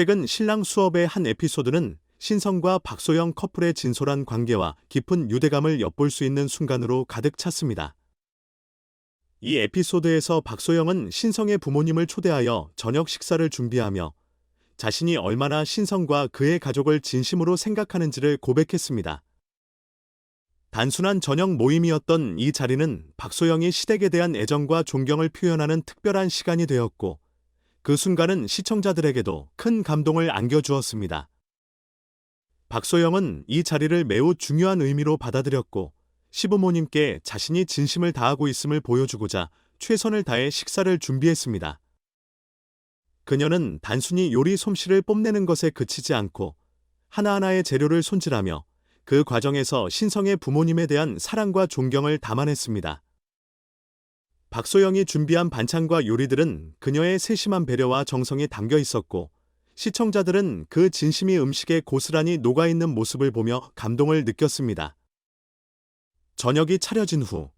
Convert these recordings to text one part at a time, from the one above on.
최근 신랑 수업의 한 에피소드는 신성과 박소영 커플의 진솔한 관계와 깊은 유대감을 엿볼 수 있는 순간으로 가득 찼습니다. 이 에피소드에서 박소영은 신성의 부모님을 초대하여 저녁 식사를 준비하며 자신이 얼마나 신성과 그의 가족을 진심으로 생각하는지를 고백했습니다. 단순한 저녁 모임이었던 이 자리는 박소영이 시댁에 대한 애정과 존경을 표현하는 특별한 시간이 되었고, 그 순간은 시청자들에게도 큰 감동을 안겨주었습니다. 박소영은 이 자리를 매우 중요한 의미로 받아들였고, 시부모님께 자신이 진심을 다하고 있음을 보여주고자 최선을 다해 식사를 준비했습니다. 그녀는 단순히 요리 솜씨를 뽐내는 것에 그치지 않고 하나하나의 재료를 손질하며 그 과정에서 신성의 부모님에 대한 사랑과 존경을 담아냈습니다. 박소영이 준비한 반찬과 요리들은 그녀의 세심한 배려와 정성이 담겨 있었고 시청자들은 그 진심이 음식에 고스란히 녹아있는 모습을 보며 감동을 느꼈습니다. 저녁이 차려진 후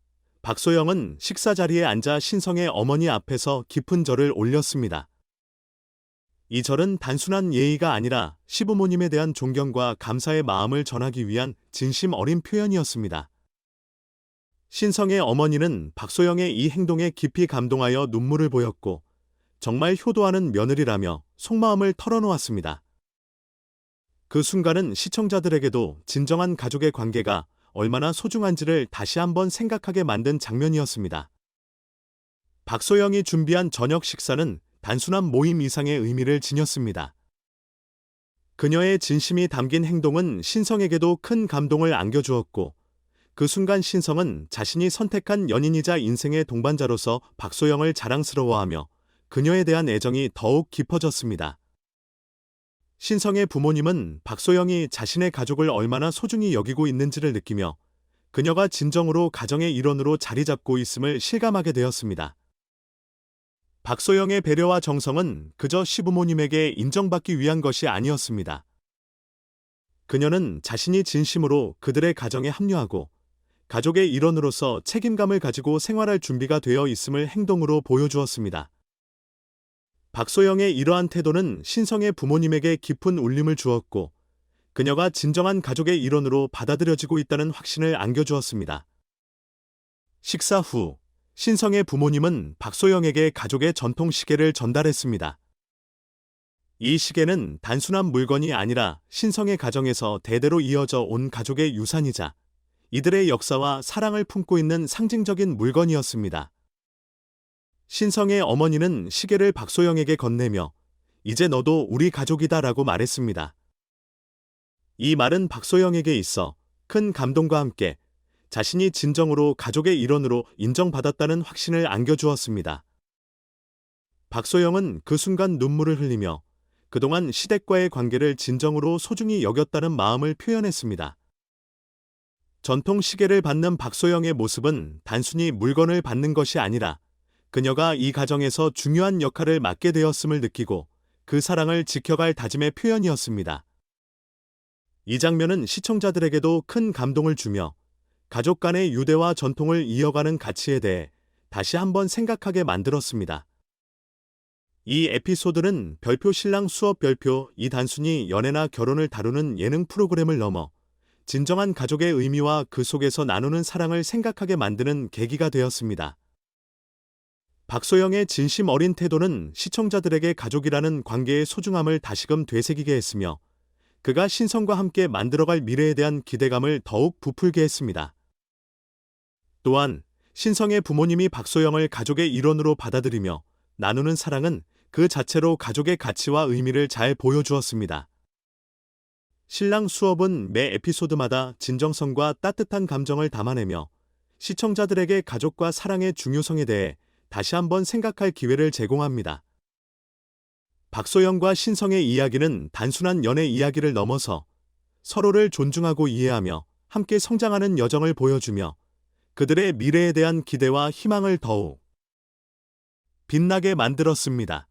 박소영은 식사 자리에 앉아 신성의 어머니 앞에서 깊은 절을 올렸습니다. 이 절은 단순한 예의가 아니라 시부모님에 대한 존경과 감사의 마음을 전하기 위한 진심 어린 표현이었습니다. 신성의 어머니는 박소영의 이 행동에 깊이 감동하여 눈물을 보였고 정말 효도하는 며느리라며 속마음을 털어놓았습니다. 그 순간은 시청자들에게도 진정한 가족의 관계가 얼마나 소중한지를 다시 한번 생각하게 만든 장면이었습니다. 박소영이 준비한 저녁 식사는 단순한 모임 이상의 의미를 지녔습니다. 그녀의 진심이 담긴 행동은 신성에게도 큰 감동을 안겨주었고, 그 순간 신성은 자신이 선택한 연인이자 인생의 동반자로서 박소영을 자랑스러워하며 그녀에 대한 애정이 더욱 깊어졌습니다. 신성의 부모님은 박소영이 자신의 가족을 얼마나 소중히 여기고 있는지를 느끼며 그녀가 진정으로 가정의 일원으로 자리 잡고 있음을 실감하게 되었습니다. 박소영의 배려와 정성은 그저 시부모님에게 인정받기 위한 것이 아니었습니다. 그녀는 자신이 진심으로 그들의 가정에 합류하고 가족의 일원으로서 책임감을 가지고 생활할 준비가 되어 있음을 행동으로 보여주었습니다. 박소영의 이러한 태도는 신성의 부모님에게 깊은 울림을 주었고 그녀가 진정한 가족의 일원으로 받아들여지고 있다는 확신을 안겨주었습니다. 식사 후 신성의 부모님은 박소영에게 가족의 전통 시계를 전달했습니다. 이 시계는 단순한 물건이 아니라 신성의 가정에서 대대로 이어져 온 가족의 유산이자 이들의 역사와 사랑을 품고 있는 상징적인 물건이었습니다. 신성의 어머니는 시계를 박소영에게 건네며 이제 너도 우리 가족이다 라고 말했습니다. 이 말은 박소영에게 있어 큰 감동과 함께 자신이 진정으로 가족의 일원으로 인정받았다는 확신을 안겨주었습니다. 박소영은 그 순간 눈물을 흘리며 그동안 시댁과의 관계를 진정으로 소중히 여겼다는 마음을 표현했습니다. 전통 시계를 받는 박소영의 모습은 단순히 물건을 받는 것이 아니라 그녀가 이 가정에서 중요한 역할을 맡게 되었음을 느끼고 그 사랑을 지켜갈 다짐의 표현이었습니다. 이 장면은 시청자들에게도 큰 감동을 주며 가족 간의 유대와 전통을 이어가는 가치에 대해 다시 한번 생각하게 만들었습니다. 이 에피소드는 별표 신랑 수업 별표 이 단순히 연애나 결혼을 다루는 예능 프로그램을 넘어 진정한 가족의 의미와 그 속에서 나누는 사랑을 생각하게 만드는 계기가 되었습니다. 박소영의 진심 어린 태도는 시청자들에게 가족이라는 관계의 소중함을 다시금 되새기게 했으며 그가 신성과 함께 만들어갈 미래에 대한 기대감을 더욱 부풀게 했습니다. 또한 신성의 부모님이 박소영을 가족의 일원으로 받아들이며 나누는 사랑은 그 자체로 가족의 가치와 의미를 잘 보여주었습니다. 신랑 수업은 매 에피소드마다 진정성과 따뜻한 감정을 담아내며 시청자들에게 가족과 사랑의 중요성에 대해 다시 한번 생각할 기회를 제공합니다. 박소영과 신성의 이야기는 단순한 연애 이야기를 넘어서 서로를 존중하고 이해하며 함께 성장하는 여정을 보여주며 그들의 미래에 대한 기대와 희망을 더욱 빛나게 만들었습니다.